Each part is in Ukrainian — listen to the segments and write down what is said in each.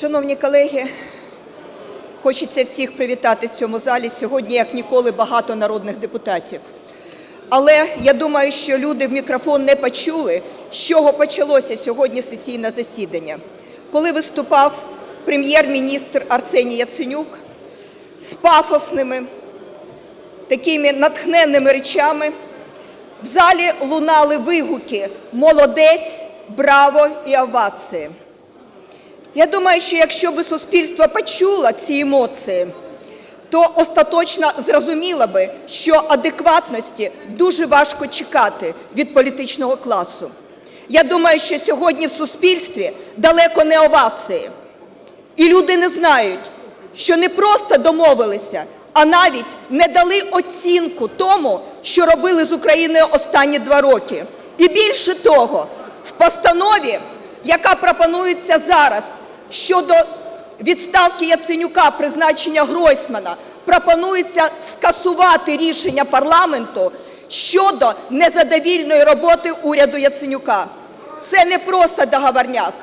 Шановні колеги, хочеться всіх привітати в цьому залі. Сьогодні, як ніколи, багато народних депутатів. Але я думаю, що люди в мікрофон не почули, з чого почалося сьогодні сесійне засідання. Коли виступав прем'єр-міністр Арсеній Яценюк з пафосними, такими натхненними речами, в залі лунали вигуки «Молодець», «Браво» і овації. Я думаю, що якщо би суспільство почуло ці емоції, то остаточно зрозуміло би, що адекватності дуже важко чекати від політичного класу. Я думаю, що сьогодні в суспільстві далеко не овації. І люди не знають, що не просто домовилися, а навіть не дали оцінку тому, що робили з Україною останні два роки. І більше того, в постанові, яка пропонується зараз щодо відставки Яценюка, призначення Гройсмана, пропонується скасувати рішення парламенту щодо незадовільної роботи уряду Яценюка. Це не просто договорняк,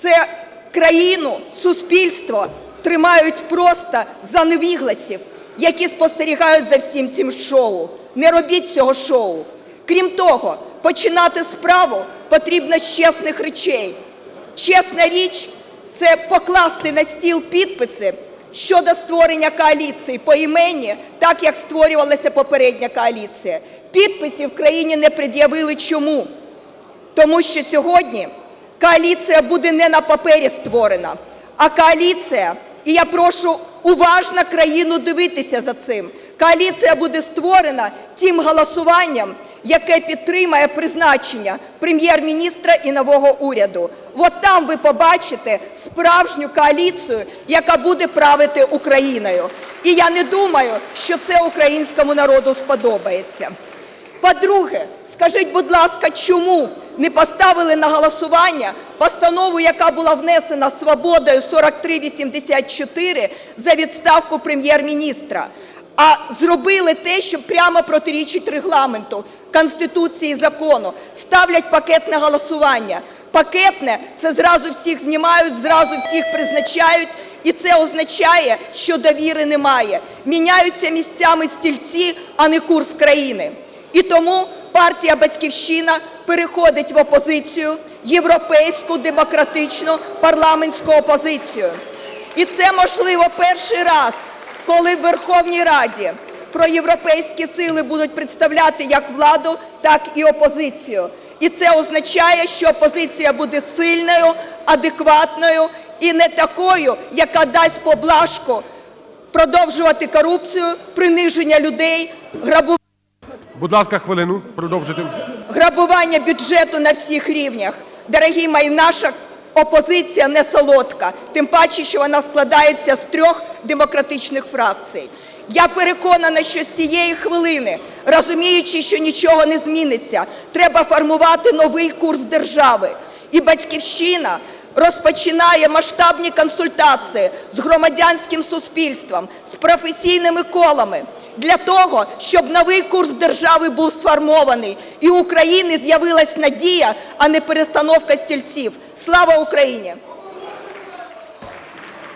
це країну, суспільство тримають просто за невігласів, які спостерігають за всім цим шоу. Не робіть цього шоу. Крім того, починати справу потрібно з чесних речей. Чесна річ – це покласти на стіл підписи щодо створення коаліції поіменні, так як створювалася попередня коаліція. Підписів в країні не пред'явили. Чому? Тому що сьогодні коаліція буде не на папері створена, а коаліція, і я прошу уважно країну дивитися за цим, коаліція буде створена тим голосуванням, яке підтримає призначення прем'єр-міністра і нового уряду. От там ви побачите справжню коаліцію, яка буде правити Україною. І я не думаю, що це українському народу сподобається. По-друге, скажіть, будь ласка, чому не поставили на голосування постанову, яка була внесена «Свободою» 4384 за відставку прем'єр-міністра, а зробили те, що прямо протирічить Регламенту, Конституції закону, ставлять пакетне голосування. Пакетне – це зразу всіх знімають, зразу всіх призначають, і це означає, що довіри немає. Міняються місцями стільці, а не курс країни. І тому партія «Батьківщина» переходить в опозицію, європейську, демократичну, парламентську опозицію. І це, можливо, перший раз, коли в Верховній Раді проєвропейські сили будуть представляти як владу, так і опозицію. І це означає, що опозиція буде сильною, адекватною і не такою, яка дасть поблажку продовжувати корупцію, приниження людей, грабування. Будь ласка, хвилину, продовжити. Грабування бюджету на всіх рівнях. Дорогі мої, наша опозиція не солодка, тим паче, що вона складається з трьох демократичних фракцій. Я переконана, що з цієї хвилини, розуміючи, що нічого не зміниться, треба формувати новий курс держави. І «Батьківщина» розпочинає масштабні консультації з громадянським суспільством, з професійними колами для того, щоб новий курс держави був сформований і України з'явилась надія, а не перестановка стільців. Слава Україні!